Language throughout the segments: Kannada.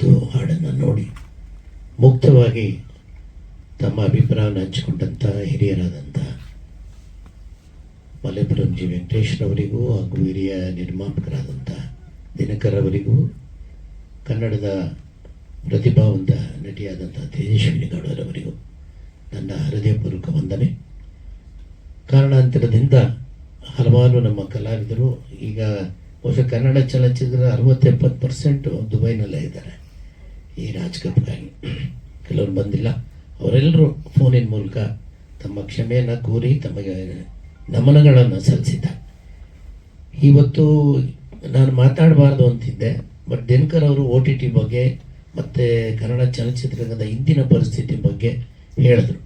ಮತ್ತು ಹಾಡನ್ನು ನೋಡಿ ಮುಕ್ತವಾಗಿ ತಮ್ಮ ಅಭಿಪ್ರಾಯವನ್ನು ಹಂಚಿಕೊಂಡಂಥ ಹಿರಿಯರಾದಂಥ ಮಲೆಪುರಂ ಜಿ ವೆಂಕಟೇಶ್ರವರಿಗೂ ಹಾಗೂ ಹಿರಿಯ ನಿರ್ಮಾಪಕರಾದಂಥ ದಿನಕರವರಿಗೂ ಕನ್ನಡದ ಪ್ರತಿಭಾವಂತ ನಟಿಯಾದಂಥ ತೇಜಸ್ವಿನಿ ಗೌಡರವರಿಗೂ ನನ್ನ ಹೃದಯಪೂರ್ವಕ ವಂದನೆ. ಕಾರಣಾಂತರದಿಂದ ಹಲವಾರು ನಮ್ಮ ಕಲಾವಿದರು ಈಗ ಬಹುಶಃ ಕನ್ನಡ ಚಲನಚಿತ್ರ ಅರವತ್ತೆಪ್ಪತ್ತು ಪರ್ಸೆಂಟು ದುಬೈನಲ್ಲೇ ಇದ್ದಾರೆ. ಈ ರಾಜ್ಕಪ್ಗಾಗಿ ಕೆಲವರು ಬಂದಿಲ್ಲ. ಅವರೆಲ್ಲರೂ ಫೋನಿನ ಮೂಲಕ ತಮ್ಮ ಕ್ಷಮೆಯನ್ನು ಕೋರಿ ತಮಗೆ ನಮನಗಳನ್ನು ಸಲ್ಲಿಸಿದ್ದ. ಇವತ್ತು ನಾನು ಮಾತಾಡಬಾರ್ದು ಅಂತಿದ್ದೆ, ಬಟ್ ದಿನಕರ್ ಅವರು ಓ ಟಿ ಟಿ ಬಗ್ಗೆ ಮತ್ತು ಕನ್ನಡ ಚಲನಚಿತ್ರರಂಗದ ಇಂದಿನ ಪರಿಸ್ಥಿತಿ ಬಗ್ಗೆ ಹೇಳಿದ್ರು.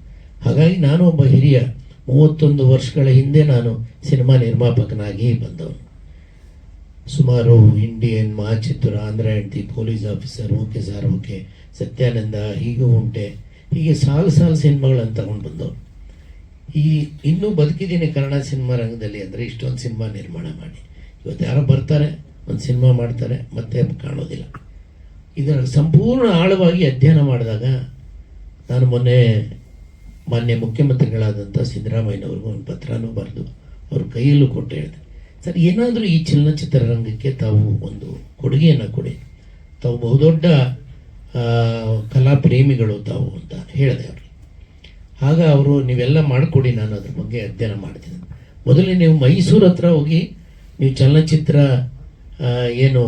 ಹಾಗಾಗಿ ನಾನು ಒಬ್ಬ ಹಿರಿಯ, ಮೂವತ್ತೊಂದು ವರ್ಷಗಳ ಹಿಂದೆ ನಾನು ಸಿನಿಮಾ ನಿರ್ಮಾಪಕನಾಗಿ ಬಂದವನು. ಸುಮಾರು ಇಂಡಿಯನ್ ಮಾಚಿತ್ತೂರ ಆಂಧ್ರ ಹೆಂಡತಿ police officer, okay sir, okay. Satyananda ಹೀಗೂ ಉಂಟೆ. ಹೀಗೆ ಸಾಲು ಸಾಲು ಸಿನಿಮಾಗಳನ್ನು ತಗೊಂಡು ಬಂದವರು. ಈ ಇನ್ನೂ ಬದುಕಿದ್ದೀನಿ ಕನ್ನಡ ಸಿನಿಮಾ ರಂಗದಲ್ಲಿ ಅಂದರೆ ಇಷ್ಟೊಂದು ಸಿನಿಮಾ ನಿರ್ಮಾಣ ಮಾಡಿ. ಇವತ್ತು ಯಾರೋ ಬರ್ತಾರೆ, ಒಂದು ಸಿನಿಮಾ ಮಾಡ್ತಾರೆ, ಮತ್ತೆ ಕಾಣೋದಿಲ್ಲ. ಇದರ ಸಂಪೂರ್ಣ ಆಳವಾಗಿ ಅಧ್ಯಯನ ಮಾಡಿದಾಗ ನಾನು ಮೊನ್ನೆ ಮಾನ್ಯ ಮುಖ್ಯಮಂತ್ರಿಗಳಾದಂಥ ಸಿದ್ದರಾಮಯ್ಯನವ್ರಿಗೂ ಒಂದು ಪತ್ರನೂ ಬರೆದು ಅವ್ರ ಕೈಯಲ್ಲೂ ಕೊಟ್ಟು ಹೇಳಿದೆ. ಸರ್, ಏನಾದರೂ ಈ ಚಲನಚಿತ್ರರಂಗಕ್ಕೆ ತಾವು ಒಂದು ಕೊಡುಗೆಯನ್ನು ಕೊಡಿ. ತಾವು ಬಹುದೊಡ್ಡ ಕಲಾ ಪ್ರೇಮಿಗಳು ತಾವು ಅಂತ ಹೇಳಿದೆ ಅವರು. ಆಗ ಅವರು, ನೀವೆಲ್ಲ ಮಾಡಿಕೊಡಿ, ನಾನು ಅದ್ರ ಬಗ್ಗೆ ಅಧ್ಯಯನ ಮಾಡ್ತೀನಿ. ಮೊದಲೇ ನೀವು ಮೈಸೂರು ಹತ್ರ ಹೋಗಿ, ನೀವು ಚಲನಚಿತ್ರ ಏನು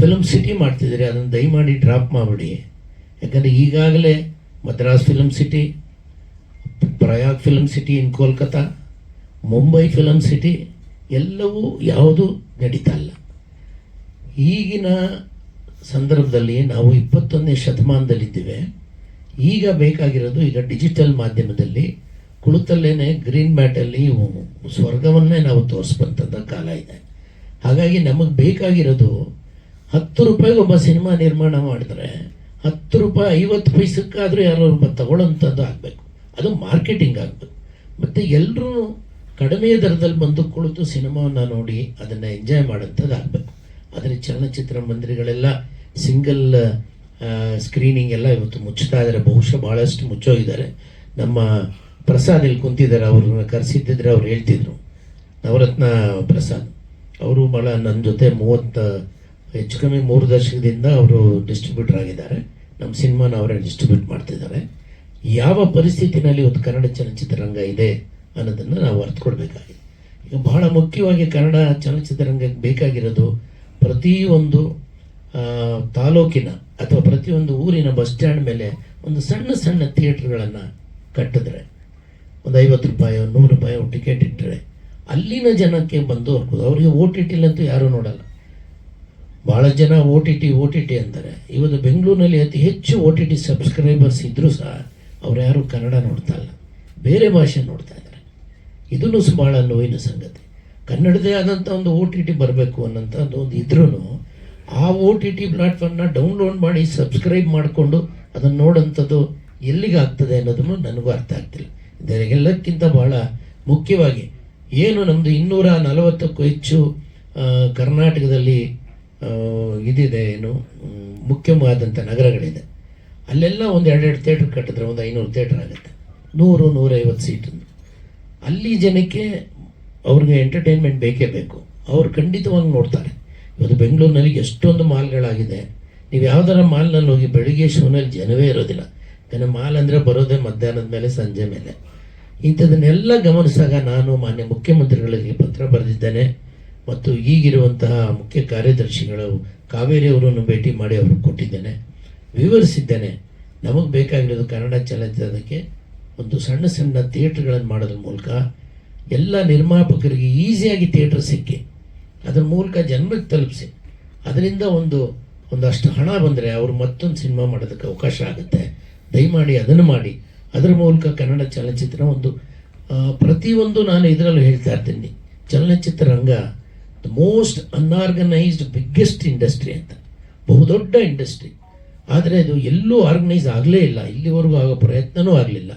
ಫಿಲಮ್ ಸಿಟಿ ಮಾಡ್ತಿದ್ದೀರಿ, ಅದನ್ನು ದಯಮಾಡಿ ಡ್ರಾಪ್ ಮಾಡಿಬಿಡಿ. ಯಾಕಂದರೆ ಈಗಾಗಲೇ Madras film city Prayag film city in Kolkata Mumbai film city ಎಲ್ಲವೂ ಯಾವುದೂ ನಡೀತಾ ಇಲ್ಲ. ಈಗಿನ ಸಂದರ್ಭದಲ್ಲಿ ನಾವು ಇಪ್ಪತ್ತೊಂದನೇ ಶತಮಾನದಲ್ಲಿದ್ದೇವೆ. ಈಗ ಬೇಕಾಗಿರೋದು ಈಗ ಡಿಜಿಟಲ್ ಮಾಧ್ಯಮದಲ್ಲಿ ಕುಳಿತಲ್ಲೇ ಗ್ರೀನ್ ಮ್ಯಾಟಲ್ಲಿ ಸ್ವರ್ಗವನ್ನೇ ನಾವು ತೋರಿಸ್ಬಂತಂಥ ಕಾಲ ಇದೆ. ಹಾಗಾಗಿ ನಮಗೆ ಬೇಕಾಗಿರೋದು ಹತ್ತು ರೂಪಾಯಿಗೆ ಒಬ್ಬ ಸಿನಿಮಾ ನಿರ್ಮಾಣ ಮಾಡಿದ್ರೆ ಹತ್ತು ರೂಪಾಯಿ ಐವತ್ತು ಪೈಸಕ್ಕಾದರೂ ಯಾರೋ ಒಬ್ಬ ತಗೊಳ್ಳೋಂಥದ್ದು ಆಗಬೇಕು. ಅದು ಮಾರ್ಕೆಟಿಂಗ್ ಆಗಬೇಕು. ಮತ್ತು ಎಲ್ಲರೂ ಕಡಿಮೆ ದರದಲ್ಲಿ ಬಂದು ಕುಳಿತು ಸಿನಿಮಾವನ್ನು ನೋಡಿ ಅದನ್ನು ಎಂಜಾಯ್ ಮಾಡೋಂಥದ್ದಾಗಬೇಕು ಆದರೆ ಚಲನಚಿತ್ರ ಮಂದಿರಗಳೆಲ್ಲ ಸಿಂಗಲ್ ಸ್ಕ್ರೀನಿಂಗ್ ಎಲ್ಲ ಇವತ್ತು ಮುಚ್ಚುತ್ತಾ ಇದ್ದಾರೆ ಬಹುಶಃ ಭಾಳಷ್ಟು ಮುಚ್ಚೋಗಿದ್ದಾರೆ. ನಮ್ಮ ಪ್ರಸಾದ್ ಇಲ್ಲಿ ಕುಂತಿದ್ದಾರೆ. ಅವ್ರನ್ನ ಕರೆಸಿದ್ದಿದ್ರೆ ಅವ್ರು ಹೇಳ್ತಿದ್ರು. ನವರತ್ನ ಪ್ರಸಾದ್. ಅವರು ಭಾಳ ನನ್ನ ಜೊತೆ ಮೂವತ್ತ, ಹೆಚ್ಚು ಕಮ್ಮಿ ಮೂರು ದಶಕದಿಂದ ಅವರು ಡಿಸ್ಟ್ರಿಬ್ಯೂಟರ್ ಆಗಿದ್ದಾರೆ. ನಮ್ಮ ಸಿನಿಮಾನ ಅವರೇ ಡಿಸ್ಟ್ರಿಬ್ಯೂಟ್ ಮಾಡ್ತಿದ್ದಾರೆ. ಯಾವ ಪರಿಸ್ಥಿತಿನಲ್ಲಿ ಇವತ್ತು ಕನ್ನಡ ಚಲನಚಿತ್ರರಂಗ ಇದೆ? ಅನ್ನೋದನ್ನು ನಾವು ಅರ್ಥಕೊಳ್ಬೇಕಾಗಿದೆ ಈಗ ಬಹಳ ಮುಖ್ಯವಾಗಿ ಕನ್ನಡ ಚಲನಚಿತ್ರರಂಗಕ್ಕೆ ಬೇಕಾಗಿರೋದು ಪ್ರತಿಯೊಂದು ಆ, ತಾಲೂಕಿನ ಅಥವಾ ಪ್ರತಿಯೊಂದು ಊರಿನ ಬಸ್ ಸ್ಟ್ಯಾಂಡ್ ಮೇಲೆ ಒಂದು ಸಣ್ಣ ಸಣ್ಣ ಥಿಯೇಟ್ರ್ಗಳನ್ನು ಕಟ್ಟಿದ್ರೆ ಒಂದು ಐವತ್ತು ರೂಪಾಯಿ ನೂರು ರೂಪಾಯಿ ಟಿಕೆಟ್ ಇಟ್ಟರೆ ಅಲ್ಲಿನ ಜನಕ್ಕೆ ಬಂದು ಹೋಗ್ಬೋದು ಅವರಿಗೆ ಓ ಟಿ ಟಿಲಂತೂ ಯಾರೂ ನೋಡಲ್ಲ. ಭಾಳ ಜನ O T T O T T ಅಂತಾರೆ ಇವತ್ತು ಬೆಂಗಳೂರಿನಲ್ಲಿ ಅತಿ ಹೆಚ್ಚು ಓ ಟಿ ಟಿ ಸಬ್ಸ್ಕ್ರೈಬರ್ಸ್ ಇದ್ದರೂ ಸಹ ಅವ್ರು ಯಾರೂ ಕನ್ನಡ ನೋಡ್ತಾ ಇಲ್ಲ. ಬೇರೆ ಭಾಷೆ ನೋಡ್ತಾ ಇದ್ದಾರೆ ಇದನ್ನು ಸಹ ಭಾಳ ನೋವಿನ ಸಂಗತಿ. ಕನ್ನಡದೇ ಆದಂಥ ಒಂದು ಓ ಟಿ ಟಿ ಬರಬೇಕು ಅನ್ನೋಂಥ ಒಂದು ಇದ್ರೂ ಆ ಓ ಟಿ ಟಿ ಪ್ಲಾಟ್ಫಾರ್ಮ್ನ ಡೌನ್ಲೋಡ್ ಮಾಡಿ ಸಬ್ಸ್ಕ್ರೈಬ್ ಮಾಡಿಕೊಂಡು ಅದನ್ನು ನೋಡೋಂಥದ್ದು ಎಲ್ಲಿಗೆ ಆಗ್ತದೆ ಅನ್ನೋದನ್ನು ನನಗೂ ಅರ್ಥ ಆಗ್ತಿಲ್ಲ. ಇದೆಲ್ಲಕ್ಕಿಂತ ಬಹಳ ಮುಖ್ಯವಾಗಿ ಏನು ನಮ್ಮದು ಇನ್ನೂರ ನಲವತ್ತಕ್ಕೂ ಹೆಚ್ಚು ಕರ್ನಾಟಕದಲ್ಲಿ ಇದಿದೆ ಏನು ಮುಖ್ಯವಾದಂಥ ನಗರಗಳಿದೆ. ಅಲ್ಲೆಲ್ಲ ಒಂದು ಎರಡೆರಡು ಥಿಯೇಟ್ರ್ ಕಟ್ಟಿದ್ರೆ ಒಂದು ಐನೂರು ಥಿಯೇಟ್ರ್ ಆಗುತ್ತೆ. ನೂರು ನೂರೈವತ್ತು ಸೀಟನ್ನು ಅಲ್ಲಿ ಜನಕ್ಕೆ ಅವ್ರಿಗೆ ಎಂಟರ್ಟೈನ್ಮೆಂಟ್ ಬೇಕೇ ಬೇಕು. ಅವ್ರು ಖಂಡಿತವಾಗಿ ನೋಡ್ತಾರೆ. ಇವತ್ತು ಬೆಂಗಳೂರಿನಲ್ಲಿ ಎಷ್ಟೊಂದು ಮಾಲ್ಗಳಾಗಿದೆ. ನೀವು ಯಾವ್ದಾರ ಮಾಲ್ನಲ್ಲಿ ಹೋಗಿ ಬೆಳಿಗ್ಗೆ ಶೋನಲ್ಲಿ ಜನವೇ ಇರೋದಿಲ್ಲ. ಯಾಕಂದರೆ ಮಾಲ್ ಅಂದರೆ ಬರೋದೇ ಮಧ್ಯಾಹ್ನದ ಮೇಲೆ, ಸಂಜೆ ಮೇಲೆ. ಇಂಥದನ್ನೆಲ್ಲ ಗಮನಿಸಿದಾಗ ನಾನು ಮಾನ್ಯ ಮುಖ್ಯಮಂತ್ರಿಗಳಿಗೆ ಪತ್ರ ಬರೆದಿದ್ದೇನೆ. ಮತ್ತು ಈಗಿರುವಂತಹ ಮುಖ್ಯ ಕಾರ್ಯದರ್ಶಿಗಳು ಕಾವೇರಿ ಅವರನ್ನು ಭೇಟಿ ಮಾಡಿ ಅವ್ರಿಗೆ ಕೊಟ್ಟಿದ್ದೇನೆ. ವಿವರಿಸಿದ್ದೇನೆ. ನಮಗೆ ಬೇಕಾಗಿರೋದು ಕನ್ನಡ ಚಲನಚಿತ್ರಕ್ಕೆ ಒಂದು ಸಣ್ಣ ಸಣ್ಣ ಥಿಯೇಟ್ರ್ಗಳನ್ನು ಮಾಡೋದ್ರ ಮೂಲಕ ಎಲ್ಲ ನಿರ್ಮಾಪಕರಿಗೆ ಈಸಿಯಾಗಿ ಥಿಯೇಟ್ರ್ ಸಿಕ್ಕಿ, ಅದ್ರ ಮೂಲಕ ಜನರಿಗೆ ತಲುಪಿಸಿ, ಅದರಿಂದ ಒಂದು, ಒಂದಷ್ಟು ಹಣ ಬಂದರೆ ಅವರು ಮತ್ತೊಂದು ಸಿನಿಮಾ ಮಾಡೋದಕ್ಕೆ ಅವಕಾಶ ಆಗುತ್ತೆ. ದಯಮಾಡಿ ಅದನ್ನು ಮಾಡಿ. ಅದರ ಮೂಲಕ ಕನ್ನಡ ಚಲನಚಿತ್ರ ಒಂದು ಪ್ರತಿಯೊಂದು ನಾನು ಇದರಲ್ಲೂ ಹೇಳ್ತಾ ಇರ್ತೀನಿ. ಚಲನಚಿತ್ರ ರಂಗ the most unorganised biggest industry ಅಂತ. ಬಹುದೊಡ್ಡ ಇಂಡಸ್ಟ್ರಿ ಆದರೆ ಅದು ಎಲ್ಲೂ ಆರ್ಗನೈಸ್ ಆಗಲೇ ಇಲ್ಲ. ಇಲ್ಲಿವರೆಗೂ ಆಗೋ ಪ್ರಯತ್ನವೂ ಆಗಲಿಲ್ಲ.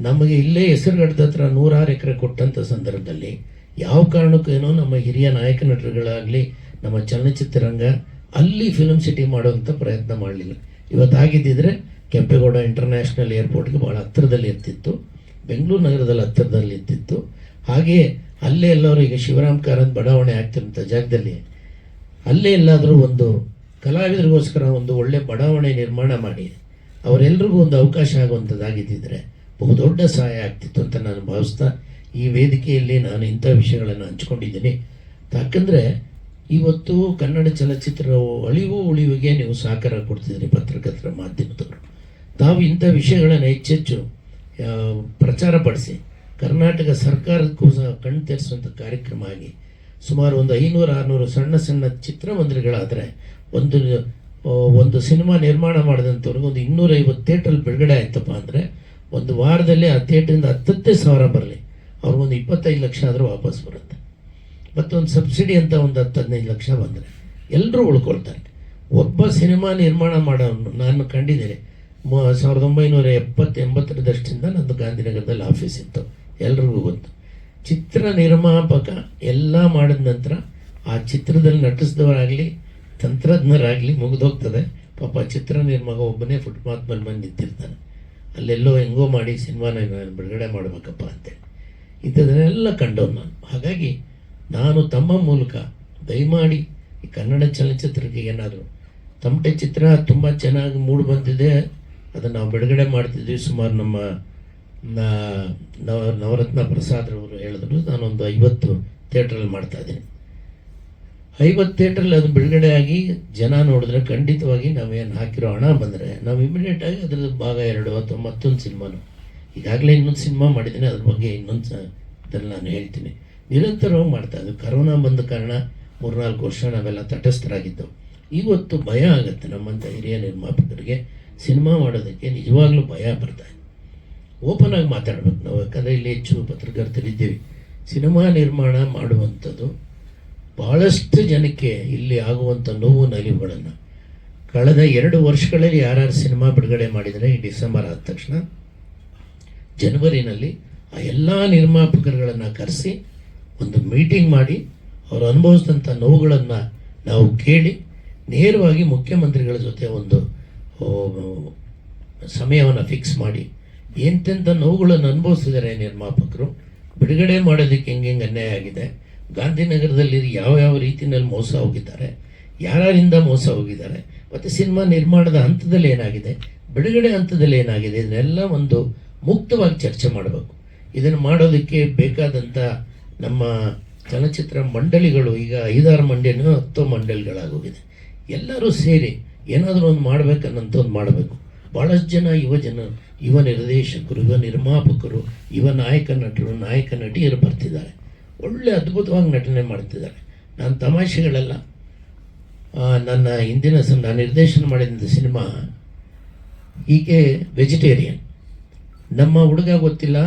ನಮಗೆ ಇಲ್ಲೇ ಹೆಸರುಗಡ್ದ ಹತ್ರ ನೂರಾರು ಎಕರೆ ಕೊಟ್ಟಂಥ ಸಂದರ್ಭದಲ್ಲಿ ಯಾವ ಕಾರಣಕ್ಕೇನೋ ನಮ್ಮ ಹಿರಿಯ ನಾಯಕ ನಟರುಗಳಾಗಲಿ, ನಮ್ಮ ಚಲನಚಿತ್ರರಂಗ ಅಲ್ಲಿ ಫಿಲಮ್ ಸಿಟಿ ಮಾಡುವಂಥ ಪ್ರಯತ್ನ ಮಾಡಲಿಲ್ಲ. ಇವತ್ತಾಗಿದ್ದಿದ್ರೆ ಕೆಂಪೇಗೌಡ ಇಂಟರ್ನ್ಯಾಷನಲ್ ಏರ್ಪೋರ್ಟ್ಗೆ ಭಾಳ ಹತ್ತಿರದಲ್ಲಿ ಇರ್ತಿತ್ತು ಬೆಂಗಳೂರು ನಗರದಲ್ಲಿ ಹತ್ತಿರದಲ್ಲಿ ಇರ್ತಿತ್ತು ಹಾಗೆಯೇ ಅಲ್ಲೇ ಎಲ್ಲರೂ ಈಗ ಶಿವರಾಮ್ ಕಾರಂತ್ ಬಡಾವಣೆ ಆಗ್ತಿರೋಂಥ ಜಾಗದಲ್ಲಿ ಅಲ್ಲೇ ಎಲ್ಲಾದರೂ ಒಂದು ಕಲಾವಿದರಿಗೋಸ್ಕರ ಒಂದು ಒಳ್ಳೆ ಬಡಾವಣೆ ನಿರ್ಮಾಣ ಮಾಡಿ ಅವರೆಲ್ಲರಿಗೂ ಒಂದು ಅವಕಾಶ ಆಗುವಂಥದ್ದಾಗಿದ್ದಿದ್ರೆ ಬಹುದೊಡ್ಡ ಸಹಾಯ ಆಗ್ತಿತ್ತು ಅಂತ ನಾನು ಭಾವಿಸ್ತಾ ಈ ವೇದಿಕೆಯಲ್ಲಿ ನಾನು ಇಂಥ ವಿಷಯಗಳನ್ನು ಹಂಚ್ಕೊಂಡಿದ್ದೀನಿ. ಯಾಕಂದರೆ ಇವತ್ತು ಕನ್ನಡ ಚಲನಚಿತ್ರ ಅಳಿವು ಉಳಿವಿಗೆ ನೀವು ಸಹಕಾರ ಕೊಡ್ತಿದ್ದೀರಿ ಪತ್ರಕರ್ತರ ಮಾಧ್ಯಮದವರು. ತಾವು ಇಂಥ ವಿಷಯಗಳನ್ನು ಹೆಚ್ಚೆಚ್ಚು ಪ್ರಚಾರ ಪಡಿಸಿ. ಕರ್ನಾಟಕ ಸರ್ಕಾರಕ್ಕೂ ಸಹ ಕಣ್ಣು ತೆರೆಸುವಂಥ ಕಾರ್ಯಕ್ರಮ ಆಗಿ ಸುಮಾರು ಒಂದು ಐನೂರು, ಆರುನೂರು ಸಣ್ಣ ಸಣ್ಣ ಚಿತ್ರಮಂದಿರಗಳಾದರೆ ಒಂದು ಒಂದು ಸಿನಿಮಾ ನಿರ್ಮಾಣ ಮಾಡಿದಂಥವ್ರಿಗೆ ಒಂದು ಇನ್ನೂರೈವತ್ತು ಥಿಯೇಟ್ರಲ್ಲಿ ಬಿಡುಗಡೆ ಆಯ್ತಪ್ಪ ಅಂದರೆ ಒಂದು ವಾರದಲ್ಲಿ ಆ ಥಿಯೇಟ್ರಿಂದ ಹತ್ತತ್ತೇ ಸಾವಿರ ಬರಲಿ. ಅವ್ರಿಗೊಂದು ಇಪ್ಪತ್ತೈದು ಲಕ್ಷ ಆದರೂ ವಾಪಸ್ ಬರುತ್ತೆ. ಮತ್ತೊಂದು ಸಬ್ಸಿಡಿ ಅಂತ ಒಂದು ಹತ್ತು ಹದಿನೈದು ಲಕ್ಷ ಬಂದರೆ ಎಲ್ಲರೂ ಉಳ್ಕೊಳ್ತಾರೆ. ಒಬ್ಬ ಸಿನಿಮಾ ನಿರ್ಮಾಣ ಮಾಡೋನು ನಾನು ಕಂಡಿದ್ದೇನೆ. ಮ, ಸಾವಿರದ ಒಂಬೈನೂರ ಎಪ್ಪತ್ತು ಎಂಬತ್ತರ ದಷ್ಟಿಂದ ನಂದು ಗಾಂಧಿನಗರದಲ್ಲಿ ಆಫೀಸ್ ಇತ್ತು. ಎಲ್ರಿಗೂ ಗೊತ್ತು. ಚಿತ್ರ ನಿರ್ಮಾಪಕ ಎಲ್ಲ ಮಾಡಿದ ನಂತರ ಆ ಚಿತ್ರದಲ್ಲಿ ನಟಿಸಿದವರಾಗಲಿ, ತಂತ್ರಜ್ಞರಾಗಲಿ ಮುಗಿದೋಗ್ತದೆ. ಪಾಪ ಚಿತ್ರ ನಿರ್ಮಾಪಕ ಒಬ್ಬನೇ ಫುಟ್ಪಾತ್ ಮೇಲೆ ಬಂದು ನಿಂತಿರ್ತಾನೆ. ಅಲ್ಲೆಲ್ಲೋ ಹೆಂಗೋ ಮಾಡಿ ಸಿನಿಮಾನ ಬಿಡುಗಡೆ ಮಾಡಬೇಕಪ್ಪ ಅಂತೇಳಿ ಇಂಥದನ್ನೆಲ್ಲ ಕಂಡವ್ನು ನಾನು. ಹಾಗಾಗಿ ನಾನು ತಮ್ಮ ಮೂಲಕ ದಯಮಾಡಿ ಈ ಕನ್ನಡ ಚಲನಚಿತ್ರಕ್ಕೆ ಏನಾದರೂ ತಮಟೆ ಚಿತ್ರ ತುಂಬ ಚೆನ್ನಾಗಿ ಮೂಡಿ ಬಂದಿದೆ. ಅದನ್ನು ನಾವು ಬಿಡುಗಡೆ ಮಾಡ್ತಿದ್ವಿ. ಸುಮಾರು ನಮ್ಮ ನವರತ್ನ ಪ್ರಸಾದ್ರವರು ಹೇಳಿದ್ರು. ನಾನೊಂದು ಐವತ್ತು ಥಿಯೇಟ್ರಲ್ಲಿ ಮಾಡ್ತಾ ಇದ್ದೀನಿ. ಐವತ್ತು ಥಿಯೇಟ್ರಲ್ಲಿ ಅದು ಬಿಡುಗಡೆ ಆಗಿ ಜನ ನೋಡಿದ್ರೆ ಖಂಡಿತವಾಗಿ ನಾವೇನು ಹಾಕಿರೋ ಹಣ ಬಂದರೆ ನಾವು ಇಮಿಡಿಯೇಟಾಗಿ ಅದ್ರದ್ದು ಭಾಗ ಎರಡು ಅಥವಾ ಮತ್ತೊಂದು ಸಿನಿಮಾನು. ಈಗಾಗಲೇ ಇನ್ನೊಂದು ಸಿನಿಮಾ ಮಾಡಿದ್ದೀನಿ, ಅದ್ರ ಬಗ್ಗೆ ಇನ್ನೊಂದು ಇದನ್ನು ನಾನು ಹೇಳ್ತೀನಿ. ನಿರಂತರವಾಗಿ ಮಾಡ್ತಾ ಇದ್ವಿ. ಕರೋನಾ ಬಂದ ಕಾರಣ ಮೂರ್ನಾಲ್ಕು ವರ್ಷ ನಾವೆಲ್ಲ ತಟಸ್ಥರಾಗಿದ್ದೆವು. ಇವತ್ತು ಭಯ ಆಗುತ್ತೆ ನಮ್ಮಂಥ ಹಿರಿಯ ನಿರ್ಮಾಪಕರಿಗೆ. ಸಿನಿಮಾ ಮಾಡೋದಕ್ಕೆ ನಿಜವಾಗ್ಲೂ ಭಯ ಬರ್ತಾ ಇದೆ. ಓಪನ್ ಆಗಿ ಮಾತಾಡ್ಬೇಕು ನಾವು, ಯಾಕಂದರೆ ಇಲ್ಲಿ ಹೆಚ್ಚು ಪತ್ರಕರ್ತರಿದ್ದೀವಿ. ಸಿನಿಮಾ ನಿರ್ಮಾಣ ಮಾಡುವಂಥದ್ದು ಭಾಳಷ್ಟು ಜನಕ್ಕೆ ಇಲ್ಲಿ ಆಗುವಂಥ ನೋವು ನಲಿವುಗಳನ್ನು. ಕಳೆದ ಎರಡು ವರ್ಷಗಳಲ್ಲಿ ಯಾರ್ಯಾರು ಸಿನಿಮಾ ಬಿಡುಗಡೆ ಮಾಡಿದರೆ ಈ ಡಿಸೆಂಬರ್ ಆದ ತಕ್ಷಣ ಜನವರಿನಲ್ಲಿ ಆ ಎಲ್ಲ ನಿರ್ಮಾಪಕರುಗಳನ್ನು ಕರೆಸಿ ಒಂದು ಮೀಟಿಂಗ್ ಮಾಡಿ ಅವರು ಅನುಭವಿಸಿದಂಥ ನೋವುಗಳನ್ನು ನಾವು ಕೇಳಿ ನೇರವಾಗಿ ಮುಖ್ಯಮಂತ್ರಿಗಳ ಜೊತೆ ಒಂದು ಸಮಯವನ್ನು ಫಿಕ್ಸ್ ಮಾಡಿ ಎಂತೆಂಥ ನೋವುಗಳನ್ನು ಅನುಭವಿಸಿದರೆ ನಿರ್ಮಾಪಕರು. ಬಿಡುಗಡೆ ಮಾಡೋದಕ್ಕೆ ಹೆಂಗೆ ಹೆಂಗೆ ಅನ್ಯಾಯ ಆಗಿದೆ. ಗಾಂಧಿನಗರದಲ್ಲಿ ಯಾವ ಯಾವ ರೀತಿಯಲ್ಲಿ ಮೋಸ ಹೋಗಿದ್ದಾರೆ, ಯಾರಿಂದ ಮೋಸ ಹೋಗಿದ್ದಾರೆ, ಮತ್ತು ಸಿನಿಮಾ ನಿರ್ಮಾಣದ ಹಂತದಲ್ಲಿ ಏನಾಗಿದೆ, ಬಿಡುಗಡೆ ಹಂತದಲ್ಲಿ ಏನಾಗಿದೆ, ಇದನ್ನೆಲ್ಲ ಒಂದು ಮುಕ್ತವಾಗಿ ಚರ್ಚೆ ಮಾಡಬೇಕು. ಇದನ್ನು ಮಾಡೋದಕ್ಕೆ ಬೇಕಾದಂಥ ನಮ್ಮ ಚಲನಚಿತ್ರ ಮಂಡಳಿಗಳು, ಈಗ ಐದಾರು ಮಂಡಳಿನೂ ಹತ್ತು ಮಂಡಳಿಗಳಾಗೋಗಿದೆ. ಎಲ್ಲರೂ ಸೇರಿ ಏನಾದರೂ ಒಂದು ಮಾಡಬೇಕನ್ನಂತ ಒಂದು ಮಾಡಬೇಕು. ಭಾಳಷ್ಟು ಜನ ಯುವ ಜನ, ಯುವ ನಿರ್ದೇಶಕರು, ಯುವ ನಿರ್ಮಾಪಕರು, ಯುವ ನಾಯಕ ನಟರು, ನಾಯಕ ನಟಿಯರು ಬರ್ತಿದ್ದಾರೆ. ಒಳ್ಳೆ ಅದ್ಭುತವಾಗಿ ನಟನೆ ಮಾಡ್ತಿದ್ದಾರೆ. ನಾನು ತಮಾಷೆಗಳೆಲ್ಲ. ನನ್ನ ಹಿಂದಿನ ನಾನು ನಿರ್ದೇಶನ ಮಾಡಿದ ಸಿನಿಮಾ ಈಕೆ ವೆಜಿಟೇರಿಯನ್. ನಮ್ಮ ಹುಡುಗ ಗೊತ್ತಿಲ್ಲ,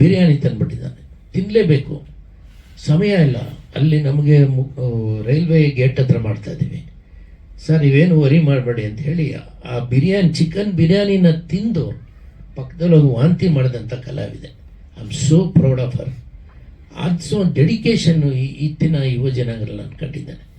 ಬಿರಿಯಾನಿ ತಂದುಬಿಟ್ಟಿದ್ದಾನೆ. ತಿನ್ನಲೇಬೇಕು ಸಮಯ ಇಲ್ಲ. ಅಲ್ಲಿ ನಮಗೆ ರೈಲ್ವೆ ಗೇಟ್ ಹತ್ರ ಮಾಡ್ತಾ ಇದ್ದೀವಿ. ಸರ್, ನೀವೇನು ವರಿ ಮಾಡಬೇಡಿ ಅಂತ ಹೇಳಿ, ಆ ಬಿರಿಯಾನಿ, ಚಿಕನ್ ಬಿರಿಯಾನಿನ ತಿಂದು ಪಕ್ಕದಲ್ಲಿ ಹೋಗಿ ವಾಂತಿ ಮಾಡಿದಂಥ ಕಲಾವಿದೆ. I am so proud of her ಅದು ಸೊ ಡೆಡಿಕೇಶನ್ ಇತ್ತಿನ ಯುವ ನಾನು ಕಂಡಿದ್ದೇನೆ.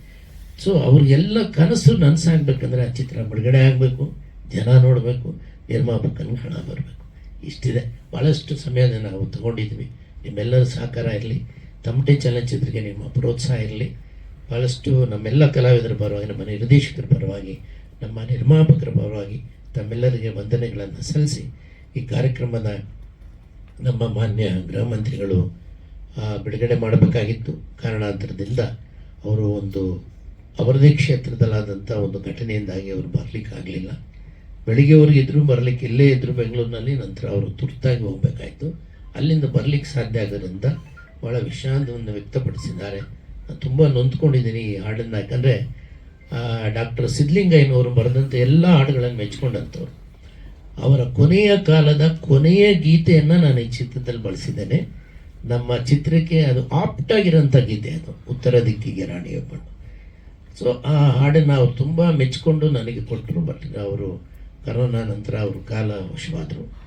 ಸೊ ಅವ್ರಿಗೆಲ್ಲ ಕನಸು ನನಸಾಗಬೇಕಂದ್ರೆ ಆ ಚಿತ್ರ ಬಿಡುಗಡೆ ಆಗಬೇಕು, ಜನ ನೋಡಬೇಕು ನಿರ್ಮಾಪಕನ ಹಣ ಬರಬೇಕು. ಇಷ್ಟಿದೆ. ಭಾಳಷ್ಟು ಸಮಯದ ನಾವು ತಗೊಂಡಿದ್ವಿ. ನಿಮ್ಮೆಲ್ಲರ ಸಹಕಾರ ಇರಲಿ. ತಮಟೆ ಚಲನಚಿತ್ರಕ್ಕೆ ನಿಮ್ಮ ಪ್ರೋತ್ಸಾಹ ಇರಲಿ. ಭಾಳಷ್ಟು ನಮ್ಮೆಲ್ಲ ಕಲಾವಿದರ ಪರವಾಗಿ, ನಮ್ಮ ನಿರ್ದೇಶಕರ ಪರವಾಗಿ, ನಮ್ಮ ನಿರ್ಮಾಪಕರ ಪರವಾಗಿ ತಮ್ಮೆಲ್ಲರಿಗೆ ವಂದನೆಗಳನ್ನು ಸಲ್ಲಿಸಿ. ಈ ಕಾರ್ಯಕ್ರಮದ ನಮ್ಮ ಮಾನ್ಯ ಗೃಹ ಮಂತ್ರಿಗಳು ಬಿಡುಗಡೆ ಮಾಡಬೇಕಾಗಿತ್ತು. ಕಾರಣಾಂತರದಿಂದ ಅವರು ಒಂದು ಅವರದೇ ಕ್ಷೇತ್ರದಲ್ಲಾದಂಥ ಒಂದು ಘಟನೆಯಿಂದಾಗಿ ಅವರು ಬರಲಿಕ್ಕೆ ಆಗಲಿಲ್ಲ ಬೆಳಿಗ್ಗೆವರೆಗೆ ಇದ್ದರೂ ಬರಲಿಕ್ಕೆ, ಇಲ್ಲೇ ಇದ್ದರು ಬೆಂಗಳೂರಿನಲ್ಲಿ, ನಂತರ ಅವರು ತುರ್ತಾಗಿ ಹೋಗಬೇಕಾಯಿತು. ಅಲ್ಲಿಂದ ಬರಲಿಕ್ಕೆ ಸಾಧ್ಯ ಆಗೋದ್ರಿಂದ ಭಾಳ ವಿಷಾದವನ್ನು ವ್ಯಕ್ತಪಡಿಸಿದ್ದಾರೆ. ನಾನು ತುಂಬ ನೊಂದ್ಕೊಂಡಿದ್ದೀನಿ ಈ ಹಾಡನ್ನು. ಯಾಕಂದರೆ ಡಾಕ್ಟರ್ ಸಿದ್ಲಿಂಗಯ್ಯನವರು ಬರೆದಂಥ ಎಲ್ಲ ಹಾಡುಗಳನ್ನು ಮೆಚ್ಕೊಂಡಂಥವ್ರು. ಅವರ ಕೊನೆಯ ಕಾಲದ ಕೊನೆಯ ಗೀತೆಯನ್ನು ನಾನು ಈ ಚಿತ್ರದಲ್ಲಿ ಬಳಸಿದ್ದೇನೆ. ನಮ್ಮ ಚಿತ್ರಕ್ಕೆ ಅದು ಆಪ್ಟ್ ಆಗಿರೋಂಥ ಗೀತೆ ಅದು. ಉತ್ತರ ದಿಕ್ಕಿಗೆ ರಾಣಿಯೊಬ್ಬಳು ಸೊ ಆ ಹಾಡನ್ನು ಅವ್ರು ತುಂಬ ಮೆಚ್ಚಿಕೊಂಡು ನನಗೆ ಕೊಟ್ಟರು ಬಟ್ ಅವರು ಕರೋನಾ ನಂತರ ಅವರು ಕಾಲ ವಶವಾದರು.